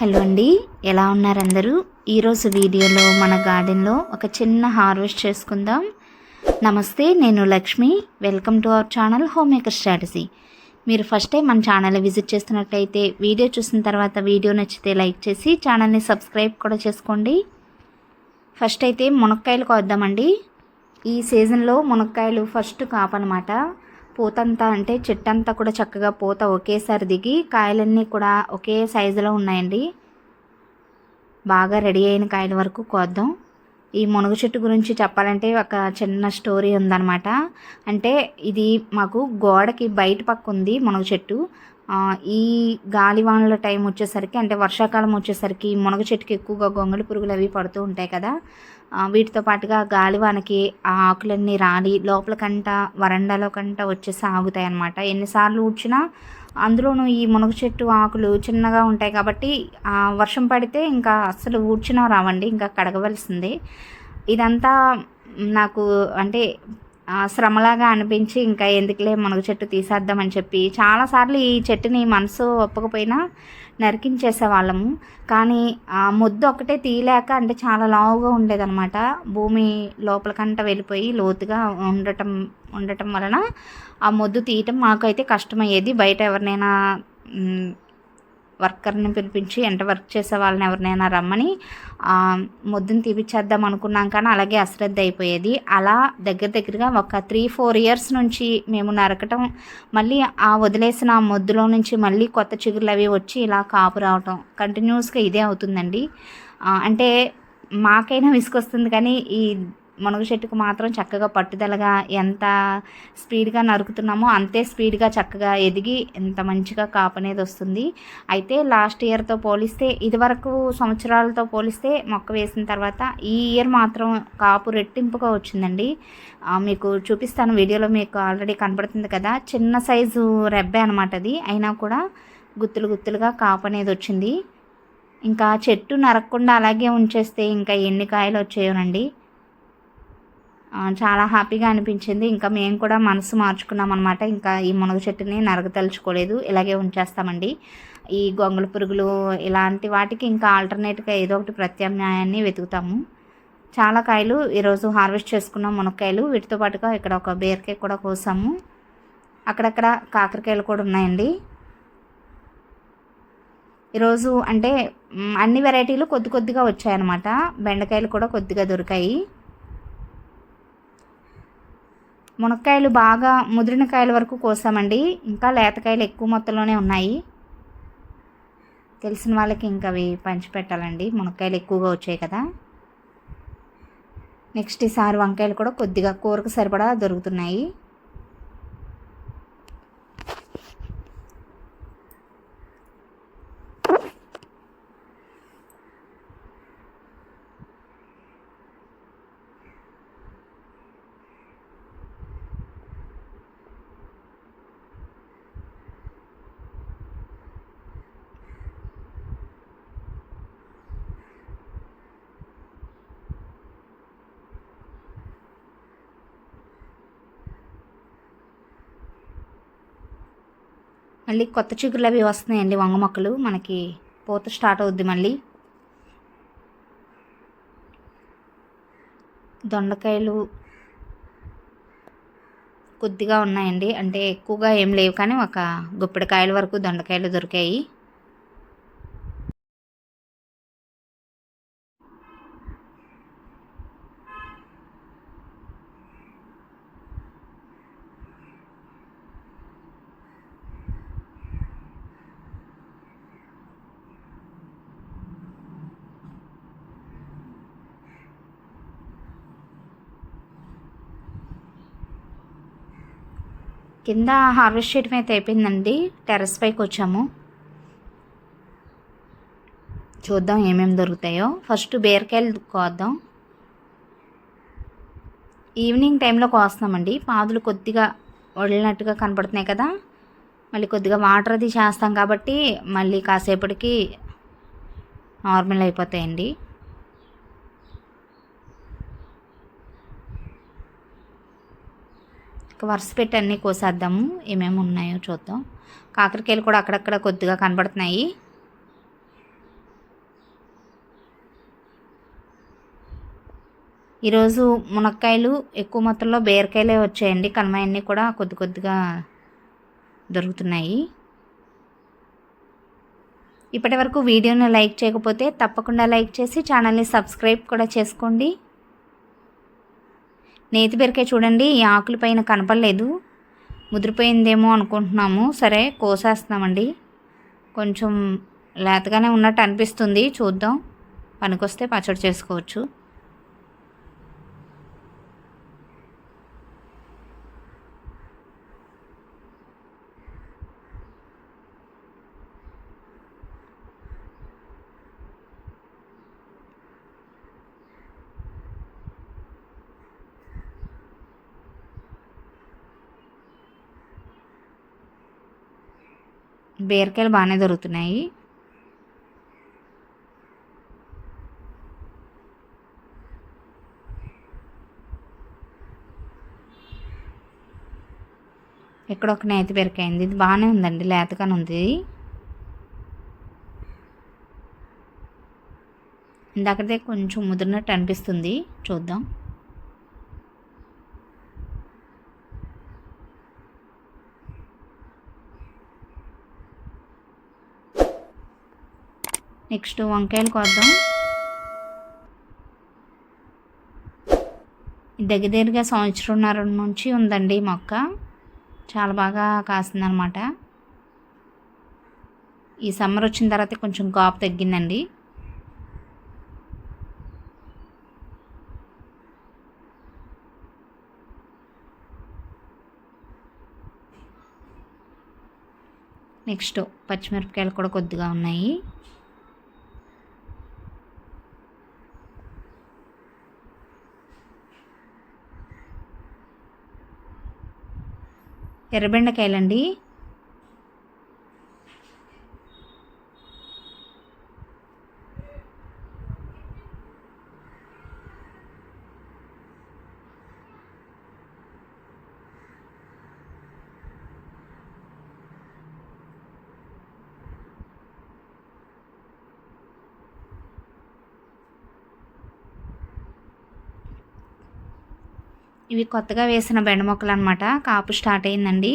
Hello అండి ఎలా ఉన్నారు అందరూ ఈరోజు వీడియోలో మన గార్డెన్లో ఒక చిన్న హార్వెస్ట్ చేసుకుందాం. నమస్తే నేను Lakshmi. Welcome to our channel home maker strategy. మీరు ఫస్ట్ టైం మన ఛానల్ విజిట్ చేస్తున్నట్లయితే వీడియో చూసిన తర్వాత వీడియో నచ్చితే లైక్ చేసి ఛానల్ని సబ్స్క్రైబ్ కూడా చేసుకోండి. ఫస్ట్ అయితే మునక్కాయలు కోద్దామండి. ఈ సీజన్లో మునక్కాయలు ఫస్ట్ కాపనమాట. పూతంతా అంటే చెట్టంతా కూడా చక్కగా పూత ఒకేసారి దిగి కాయలన్నీ కూడా ఒకే సైజులో ఉన్నాయండి. బాగా రెడీ అయిన కాయల వరకు కోద్దాం. ఈ మునగ చెట్టు గురించి చెప్పాలంటే ఒక చిన్న స్టోరీ ఉందన్నమాట. అంటే ఇది మాకు గోడకి బయట పక్క ఉంది మునగ చెట్టు. ఈ గాలివానల టైం వచ్చేసరికి అంటే వర్షాకాలం వచ్చేసరికి మునగ చెట్టుకి ఎక్కువగా గొంగళి పురుగులు అవి పడుతూ ఉంటాయి కదా. వీటితో పాటుగా గాలివానకి ఆ ఆకులన్నీ రాలి లోపల కంట వరండాలో కంట వచ్చేసి ఆగుతాయి అన్నమాట. ఎన్నిసార్లు ఊడ్చినా అందులోనూ ఈ మునగ చెట్టు ఆకులు చిన్నగా ఉంటాయి కాబట్టి వర్షం పడితే ఇంకా అస్సలు ఊడ్చినా రావండి ఇంకా కడగవలసిందే. ఇదంతా నాకు అంటే శ్రమలాగా అనిపించి ఇంకా ఎందుకులే మునగ చెట్టు తీసేద్దామని చెప్పి చాలాసార్లు ఈ చెట్టుని మనసు ఒప్పకపోయినా నరికించేసే వాళ్ళము. కానీ ఆ ముద్దు ఒకటే తీయలేక అంటే చాలా లావుగా ఉండేదన్నమాట. భూమి లోపలికంట వెళ్ళిపోయి లోతుగా ఉండటం ఉండటం వలన ఆ మొద్దు తీయటం మాకైతే కష్టమయ్యేది. బయట ఎవరినైనా వర్కర్ని పిలిపించి ఎంట వర్క్ చేసే వాళ్ళని ఎవరినైనా రమ్మని మొద్దుని తీపిచ్చేద్దాం అనుకున్నాం కానీ అలాగే అశ్రద్ధ అయిపోయేది. అలా దగ్గర దగ్గరగా ఒక త్రీ ఫోర్ ఇయర్స్ నుంచి మేము నరకటం మళ్ళీ ఆ వదిలేసిన ఆ మొద్దులో నుంచి మళ్ళీ కొత్త చిగురులు అవి వచ్చి ఇలా కాపు రావటం కంటిన్యూస్గా ఇదే అవుతుందండి. అంటే మాకైనా విసుకొస్తుంది కానీ ఈ మునగ చెట్టుకు మాత్రం చక్కగా పట్టుదలగా ఎంత స్పీడ్గా నరుకుతున్నామో అంతే స్పీడ్గా చక్కగా ఎదిగి ఎంత మంచిగా కాపు అనేది వస్తుంది. అయితే లాస్ట్ ఇయర్తో పోలిస్తే ఇదివరకు సంవత్సరాలతో పోలిస్తే మొక్క వేసిన తర్వాత ఈ ఇయర్ మాత్రం కాపు రెట్టింపుగా వచ్చిందండి. మీకు చూపిస్తాను వీడియోలో మీకు ఆల్రెడీ కనపడుతుంది కదా. చిన్న సైజు రెబ్బే అనమాట అది. అయినా కూడా గుత్తులు గుత్తులుగా కాపు అనేది వచ్చింది. ఇంకా చెట్టు నరకకుండా అలాగే ఉంచేస్తే ఇంకా ఎన్ని కాయలు వచ్చాయోనండి. చాలా హ్యాపీగా అనిపించింది. ఇంకా మేము కూడా మనసు మార్చుకున్నాం అనమాట ఇంకా ఈ మునగ చెట్టుని నరగతలుచుకోలేదు ఇలాగే ఉంచేస్తామండి. ఈ గొంగళ పురుగులు ఇలాంటి వాటికి ఇంకా ఆల్టర్నేట్గా ఏదో ఒకటి ప్రత్యామ్నాయాన్ని వెతుకుతాము. చాలా కాయలు ఈరోజు హార్వెస్ట్ చేసుకున్నాం మునక్కాయలు. వీటితో పాటుగా ఇక్కడ ఒక బీరకాయ కూడా కోసాము. అక్కడక్కడ కాకరకాయలు కూడా ఉన్నాయండి. ఈరోజు అంటే అన్ని వెరైటీలు కొద్ది కొద్దిగా వచ్చాయన్నమాట. బెండకాయలు కూడా కొద్దిగా దొరికాయి. మునక్కాయలు బాగా ముదిరిన కాయల వరకు కోసామండి. ఇంకా లేతకాయలు ఎక్కువ మొత్తంలోనే ఉన్నాయి. తెలిసిన వాళ్ళకి ఇంకా అవి పంచిపెట్టాలండి. మునక్కాయలు ఎక్కువగా వచ్చాయి కదా. నెక్స్ట్ ఈసారి వంకాయలు కూడా కొద్దిగా కూరకు సరిపడా దొరుకుతున్నాయి. మళ్ళీ కొత్త చిగురులు అవి వస్తున్నాయండి వంగ మొక్కలు. మనకి పూత స్టార్ట్ అవుద్ది మళ్ళీ. దొండకాయలు కొద్దిగా ఉన్నాయండి. అంటే ఎక్కువగా ఏం లేవు కానీ ఒక గుప్పిడికాయల వరకు దొండకాయలు దొరికాయి. కింద హార్వెస్ట్ చేయడం అయితే అయిపోయిందండి. టెర్రస్ పైకి వచ్చాము. చూద్దాం ఏమేమి దొరుకుతాయో. ఫస్ట్ బీరకాయలు కోద్దాం. ఈవినింగ్ టైంలో కోస్తామండి పాదులు కొద్దిగా వడినట్టుగా కనపడుతున్నాయి కదా. మళ్ళీ కొద్దిగా వాటర్ అది చేస్తాం కాబట్టి మళ్ళీ కాసేపటికి నార్మల్ అయిపోతాయండి. వరుస పెట్టి అన్నీ కోసేద్దాము. ఏమేమి ఉన్నాయో చూద్దాం. కాకరకాయలు కూడా అక్కడక్కడ కొద్దిగా కనబడుతున్నాయి. ఈరోజు మునక్కాయలు ఎక్కువ మొత్తంలో బీరకాయలే వచ్చాయండి. కలమాయన్నీ కూడా కొద్ది కొద్దిగా దొరుకుతున్నాయి. ఇప్పటి వరకు వీడియోని లైక్ చేయకపోతే తప్పకుండా లైక్ చేసి ఛానల్ని సబ్స్క్రైబ్ కూడా చేసుకోండి. నేతి బీరకాయ చూడండి ఈ ఆకుల పైన కనపడలేదు. ముదిరిపోయిందేమో అనుకుంటున్నాము. సరే కోసేస్తున్నామండి. కొంచెం లేతగానే ఉన్నట్టు అనిపిస్తుంది. చూద్దాం. పనికొస్తే పచ్చడి చేసుకోవచ్చు. బీరకాయలు బాగానే దొరుకుతున్నాయి. ఇక్కడ ఒక నేతి బీరకాయ ఇది బాగానే ఉందండి లేతగానే ఉంది. ఇందాకదే కొంచెం ముదిరినట్టు అనిపిస్తుంది. చూద్దాం. నెక్స్ట్ వంకాయలు కోద్దాం. దగ్గర దగ్గరగా సంవత్సరంన్నర నుంచి ఉందండి మొక్క. చాలా బాగా కాసిందనమాట ఈ సమ్మర్ వచ్చిన తర్వాత కొంచెం కాపు తగ్గిందండి. నెక్స్ట్ పచ్చిమిరపకాయలు కూడా కొద్దిగా ఉన్నాయి. ఎర్రబెండకాయలండి. ఇవి కొత్తగా వేసిన బెండ మొక్కలు అనమాట కాపు స్టార్ట్ అయిందండి.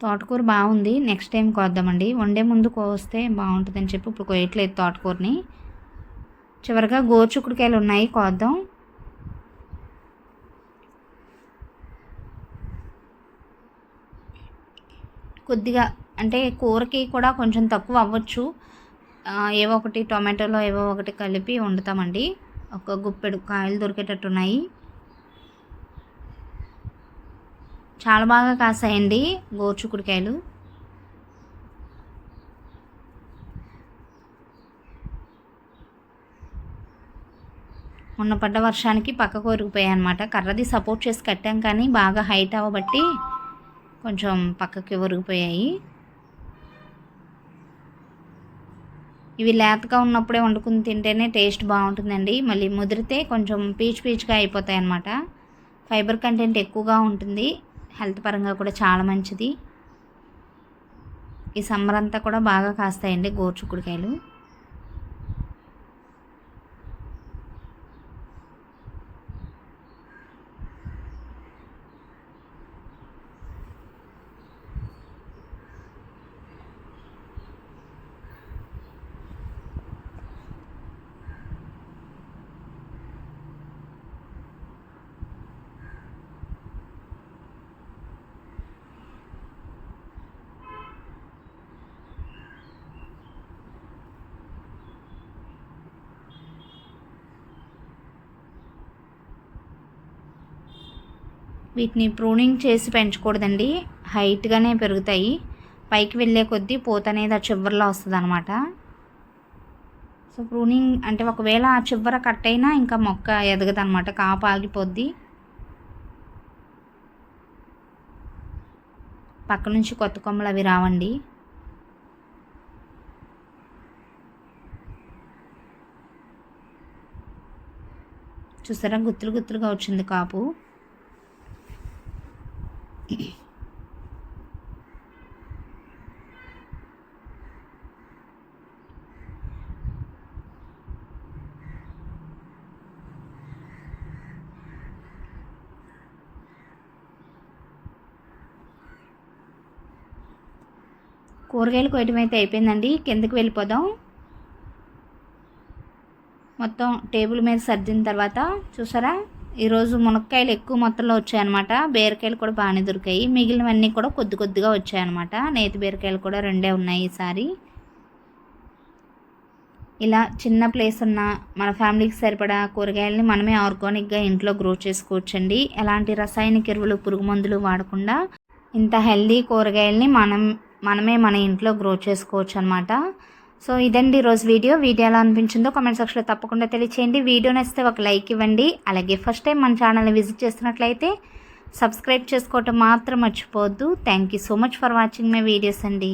తోటకూర బాగుంది. నెక్స్ట్ టైం కోద్దామండి. వండే ముందు కోస్తే బాగుంటుందని చెప్పి ఇప్పుడు కోయట్లేదు తోటకూరని. చివరిగా గోరుచుక్కుడుకాయలు ఉన్నాయి. కోద్దాం. కొద్దిగా అంటే కూరకి కూడా కొంచెం తక్కువ అవ్వచ్చు. ఏవో ఒకటి టొమాటోలో ఏవో ఒకటి కలిపి వండుతామండి. ఒక గుప్పెడు కాయలు దొరికేటట్టు ఉన్నాయి చాలా బాగా కాసాయండి గోర్చుకుడికాయలు మొన్న పడ్డ వర్షానికి పక్కకు ఒరిగిపోయాయి అనమాట కర్రది సపోర్ట్ చేసి కట్టాం కానీ బాగా హైట్ అవ్వబట్టి కొంచెం పక్కకి ఒరిగిపోయాయి. ఇవి లేతగా ఉన్నప్పుడే వండుకుని తింటేనే టేస్ట్ బాగుంటుందండి. మళ్ళీ ముదిరితే కొంచెం పీచు పీచుగా అయిపోతాయి అన్నమాట ఫైబర్ కంటెంట్ ఎక్కువగా ఉంటుంది. హెల్త్ పరంగా కూడా చాలా మంచిది. ఈ సమ్మర్ అంతా కూడా బాగా కాస్తాయండి గోరుచుక్కుడుకాయలు. వీటిని ప్రూనింగ్ చేసి పెంచకూడదండి. హైట్గానే పెరుగుతాయి. పైకి వెళ్ళే కొద్దీ పూత అనేది ఆ చివరిలో వస్తుంది అనమాట సో ప్రూనింగ్ అంటే ఒకవేళ ఆ చివర కట్ అయినా ఇంకా మొక్క ఎదగదు అనమాట కాపు ఆగిపోద్ది. పక్క నుంచి కొత్త కొమ్మలు అవి రావండి. చూసారా? గుత్తులు గుత్తులుగా వచ్చింది కాపు. కూరగాయలు కోయటం అయితే అయిపోయిందండి. కిందకి వెళ్ళిపోదాం. మొత్తం టేబుల్ మీద సర్దిన తర్వాత చూసారా? ఈరోజు మునక్కాయలు ఎక్కువ మొత్తంలో వచ్చాయన్నమాట. బీరకాయలు కూడా బాగానే దొరికాయి. మిగిలినవన్నీ కూడా కొద్ది కొద్దిగా వచ్చాయన్నమాట. నేతి బీరకాయలు కూడా రెండే ఉన్నాయి ఈసారి. ఇలా చిన్న ప్లేస్ ఉన్న మన ఫ్యామిలీకి సరిపడా కూరగాయలని మనమే ఆర్గానిక్గా ఇంట్లో గ్రో చేసుకోవచ్చండి. ఎలాంటి రసాయనిక ఎరువులు పురుగు మందులు వాడకుండా ఇంత హెల్దీ కూరగాయలని మనం మనమే మన ఇంట్లో గ్రో చేసుకోవచ్చు అనమాట సో ఇదండి ఈరోజు వీడియో. వీడియో ఎలా అనిపించిందో కామెంట్ సెక్షన్లో తప్పకుండా తెలియచేయండి. వీడియో నచ్చితే ఒక లైక్ ఇవ్వండి. అలాగే ఫస్ట్ టైం మన ఛానల్ని విజిట్ చేస్తున్నట్లయితే సబ్స్క్రైబ్ చేసుకోవటం మాత్రం మర్చిపోవద్దు. Thank you so much for watching my videos అండి.